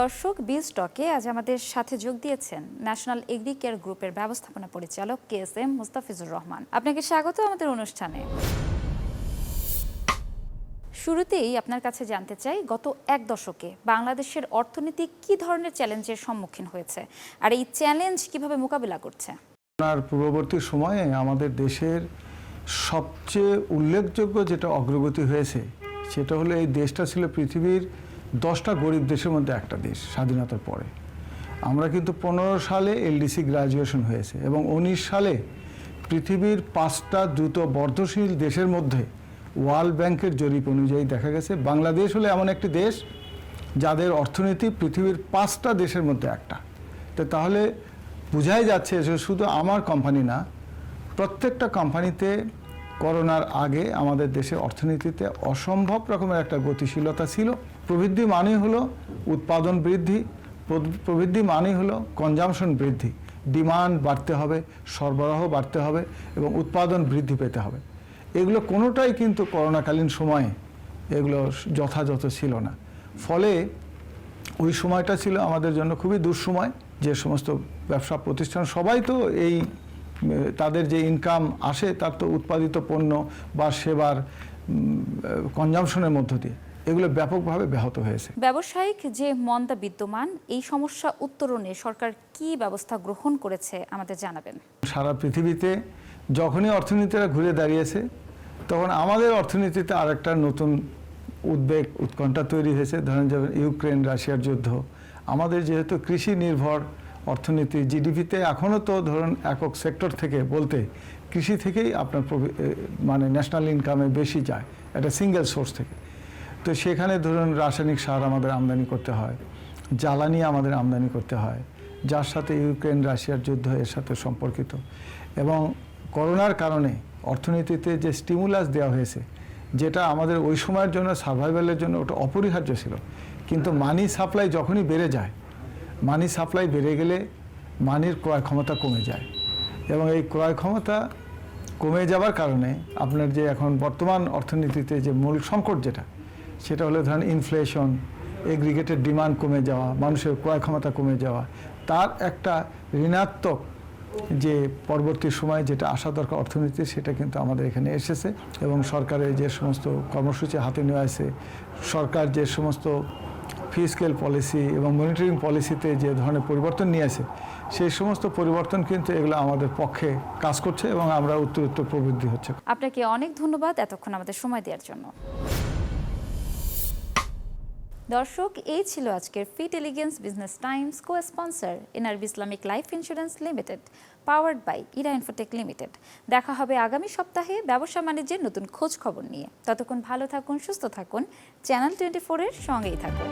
দর্শক বি স্টকে আজ আমাদের সাথে যোগ দিয়েছেন ন্যাশনাল এগ্রি কেয়ার গ্রুপের ব্যবস্থাপনা পরিচালক K S M Mustafizur Rahman. আপনাকে স্বাগত আমাদের অনুষ্ঠানে। শুরুতেই আপনার কাছে জানতে চাই, গত এক দশকে বাংলাদেশের অর্থনীতি কি ধরনের চ্যালেঞ্জের সম্মুখীন হয়েছে? আর এই চ্যালেঞ্জ কীভাবে মোকাবিলা করছে? আপনার পূর্ববর্তী সময়ে আমাদের দেশের সবচেয়ে উল্লেখযোগ্য যেটা অগ্রগতি হয়েছে, সেটা হলো এই দেশটা ছিল পৃথিবীর দশটা গরিব দেশের মধ্যে একটা দেশ স্বাধীনতার পরে। আমরা কিন্তু পনেরো সালে এলডিসি গ্রাজুয়েশন হয়েছে এবং উনিশ সালে পৃথিবীর পাঁচটা দ্রুত বর্ধশীল দেশের মধ্যে ওয়ার্ল্ড ব্যাংকের জরিপ অনুযায়ী দেখা গেছে। বাংলাদেশ হলো এমন একটি দেশ যাদের অর্থনীতি পৃথিবীর পাঁচটা দেশের মধ্যে একটা। তো তাহলে বোঝাই যাচ্ছে যে শুধু আমার কোম্পানি না, প্রত্যেকটা কোম্পানিতে করোনার আগে আমাদের দেশে অর্থনীতিতে অসম্ভব রকমের একটা গতিশীলতা ছিল। প্রবৃদ্ধি মানেই হলো উৎপাদন বৃদ্ধি প্রবৃদ্ধি মানেই হলো কনজামশন বৃদ্ধি। ডিমান্ড বাড়তে হবে, সরবরাহ বাড়তে হবে এবং উৎপাদন বৃদ্ধি পেতে হবে। এগুলো কোনোটাই কিন্তু করোনাকালীন সময়ে এগুলো যথাযথ ছিল না। ফলে ওই সময়টা ছিল আমাদের জন্য খুবই দুঃসময়। যে সমস্ত ব্যবসা প্রতিষ্ঠান সবাই তো এই তাদের যে ইনকাম আসে তার তো উৎপাদিত পণ্য বা সেবার কনজামশনের মধ্য দিয়ে। এগুলো ব্যাপকভাবে ব্যাহত হয়েছে। ব্যবসায়িক যে মন্দা বিদ্যমান এই সমস্যা উত্তরণে সরকার কি ব্যবস্থা গ্রহণ করেছে আমাদের জানাবেন। সারা পৃথিবীতে যখনই অর্থনীতিরা ঘুরে দাঁড়িয়েছে তখন আমাদের অর্থনীতিতে আরেকটা নতুন উদ্বেগ উৎকণ্ঠা তৈরি হয়েছে। ধরেন যেমন ইউক্রেন রাশিয়ার যুদ্ধ। আমাদের যেহেতু কৃষি নির্ভর অর্থনীতি জিডিপিতে এখনও তো ধরুন একক সেক্টর থেকে বলতে কৃষি থেকেই আপনার মানে ন্যাশনাল ইনকামে বেশি যায় একটা সিঙ্গেল সোর্স থেকে। তো সেখানে ধরুন রাসায়নিক সার আমাদের আমদানি করতে হয়, জ্বালানি আমাদের আমদানি করতে হয়, যার সাথে ইউক্রেন, রাশিয়ার যুদ্ধ এর সাথে সম্পর্কিত। এবং করোনার কারণে অর্থনীতিতে যে স্টিমুলাস দেওয়া হয়েছে, যেটা আমাদের ওই সময়ের জন্য সার্ভাইভালের জন্য ওটা অপরিহার্য ছিল। কিন্তু মানি সাপ্লাই যখনই বেড়ে যায় মানি সাপ্লাই বেড়ে গেলে মানির ক্রয় ক্ষমতা কমে যায়। এবং এই ক্রয় ক্ষমতা কমে যাওয়ার কারণে আপনার যে এখন বর্তমান অর্থনীতিতে যে মূল সংকট যেটা, সেটা হলো ধরেন ইনফ্লেশন এগ্রিগেটেড ডিমান্ড কমে যাওয়া, মানুষের ক্রয় ক্ষমতা কমে যাওয়া। তার একটা ঋণাত্মক যে পরবর্তী সময়ে যেটা আসা দরকার অর্থনীতি সেটা কিন্তু আমাদের এখানে এসেছে। এবং সরকারের যে সমস্ত কর্মসূচি হাতে নেওয়া আছে সরকার যে সমস্ত ফিজিক্যাল পলিসি এবং মনিটরিং পলিসিতে যে ধরনের পরিবর্তন নিয়ে আসে, সেই সমস্ত পরিবর্তন কিন্তু এগুলো আমাদের পক্ষে কাজ করছে এবং আমরা উত্তর উত্তর প্রবৃদ্ধি হচ্ছে। আপনাকে অনেক ধন্যবাদ এতক্ষণ আমাদের সময় দেওয়ার জন্য। দর্শক, এই ছিল আজকের fit elegance business times co sponsor NRB Islamic life insurance limited powered by Era Infotech limited দেখা হবে আগামী সপ্তাহে ব্যবসা বাণিজ্যের নতুন খোঁজ খবর নিয়ে। ততক্ষণ ভালো থাকুন, সুস্থ থাকুন। চ্যানেল টোয়েন্টি ফোরের সঙ্গেই থাকুন।